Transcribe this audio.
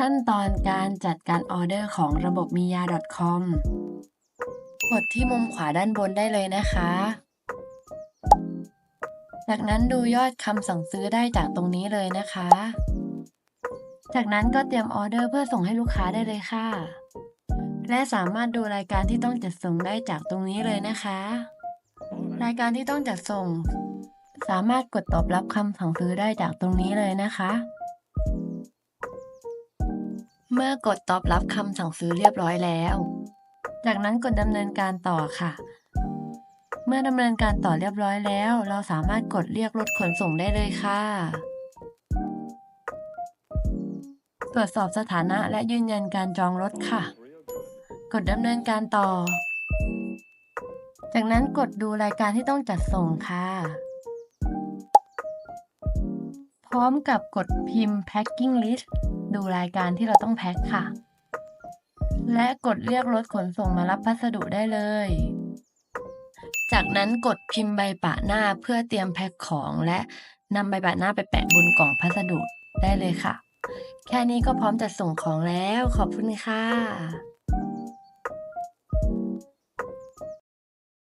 ขั้นตอนการจัดการออเดอร์ของระบบมียา .com กดที่มุมขวาด้านบนได้เลยนะคะ จากนั้นดูยอดคำสั่งซื้อได้จากตรงนี้เลยนะคะ จากนั้นก็เตรียมออเดอร์เพื่อส่งให้ลูกค้าได้เลยค่ะ และสามารถดูรายการที่ต้องจัดส่งได้จากตรงนี้เลยนะคะ รายการที่ต้องจัดส่ง สามารถกดตอบรับคำสั่งซื้อได้จากตรงนี้เลยนะคะ เมื่อกดตอบรับคำสั่งซื้อเรียบร้อยแล้ว จากนั้นกดดำเนินการต่อค่ะ เมื่อดำเนินการต่อเรียบร้อยแล้ว เราสามารถกดเรียกรถขนส่งได้เลยค่ะ ตรวจสอบสถานะและยืนยันการจองรถค่ะ กดดำเนินการต่อ จากนั้นกดดูรายการที่ต้องจัดส่งค่ะ พร้อมกับกดพิมพ์ packing list ดูรายการที่เราต้องแพ็คค่ะ และกดเรียกรถขนส่งมารับพัสดุได้เลย จากนั้นกดพิมพ์ใบปะหน้าเพื่อเตรียมแพ็คของและนำใบปะหน้าไปแปะบนกล่องพัสดุได้เลยค่ะ แค่นี้ก็พร้อมจัดส่งของแล้วขอบคุณค่ะ